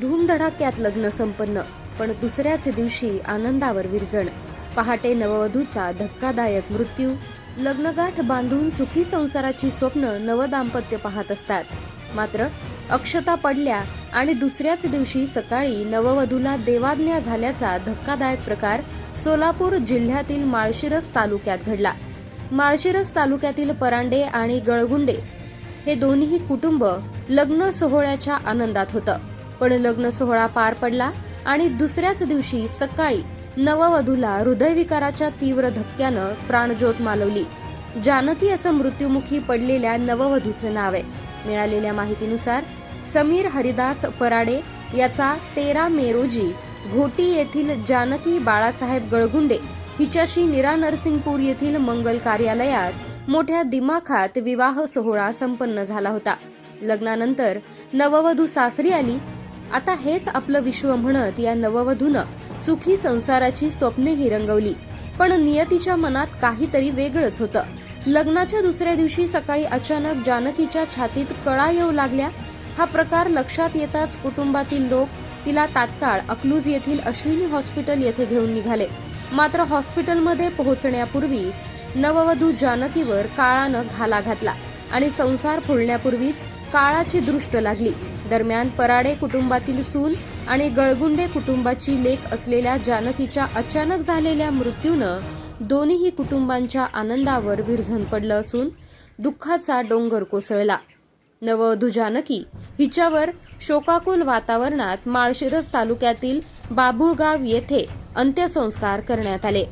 धूमधडाक्यात लग्न संपन्न पण दुसऱ्याच दिवशी आनंदावर विरजण. पहाटे नववधूचा धक्कादायक मृत्यू लग्नगाठ बांधून सुखी संसाराची स्वप्न नवदाम्पत्य पाहत असतात. मात्र अक्षता पडल्या आणि दुसऱ्याच दिवशी सकाळी नववधूला देवाज्ञा झाल्याचा धक्कादायक प्रकार सोलापूर जिल्ह्यातील माळशिरस तालुक्यात घडला. माळशिरस तालुक्यातील परांडे आणि गळगुंडे हे दोन्ही कुटुंब लग्न सोहळ्याच्या आनंदात होतं. पण लग्न सोहळा पार पडला आणि दुसऱ्याच दिवशी सकाळी नववधूला हृदयविकाराच्या तीव्र धक्क्यानं प्राणज्योत मालवली. जानकी असं मृत्युमुखी पडलेल्या नववधूचं नाव आहे. मिळालेल्या माहितीनुसार समीर हरिदास पराडे याचा तेरा मे रोजी घोटी येथील जानकी बाळासाहेब गळगुंडे हिच्याशी निरा नरसिंगपूर येथील मंगल कार्यालयात मोठ्या दिमाखात विवाह सोहळा संपन्न झाला होता. लग्नानंतर नववधू सासरी आली आता हेच आपलं विश्व म्हणत या नववधूनं सुखी संसाराची स्वप्नेही रंगवली पण नियतीच्या मनात काहीतरी वेगळंच होतं. लग्नाच्या दुसऱ्या दिवशी सकाळी अचानक जानकीच्या छातीत कळा येऊ लागल्या. हा प्रकार लक्षात येताच कुटुंबातील लोक तिला तात्काळ अकलूज येथील अश्विनी हॉस्पिटल येथे घेऊन निघाले. मात्र हॉस्पिटलमध्ये पोहोचण्यापूर्वीच नववधू जानकीवर काळानं घाला घातला आणि संसार फुलण्यापूर्वीच काळाची दृष्ट लागली. दरम्यान पराडे कुटुंबातील सून आणि गळगुंडे कुटुंबाची लेख असलेल्या जानकीच्या अचानक झालेल्या मृत्यूनं दोन्ही कुटुंबांच्या आनंदावर विरझण पडलं असून दुःखाचा डोंगर कोसळला. नववधू जानकी हिच्यावर शोकाकुल वातावरणात माळशिरस तालुक्यातील बाभुळगाव येथे अंत्यसंस्कार करण्यात आले.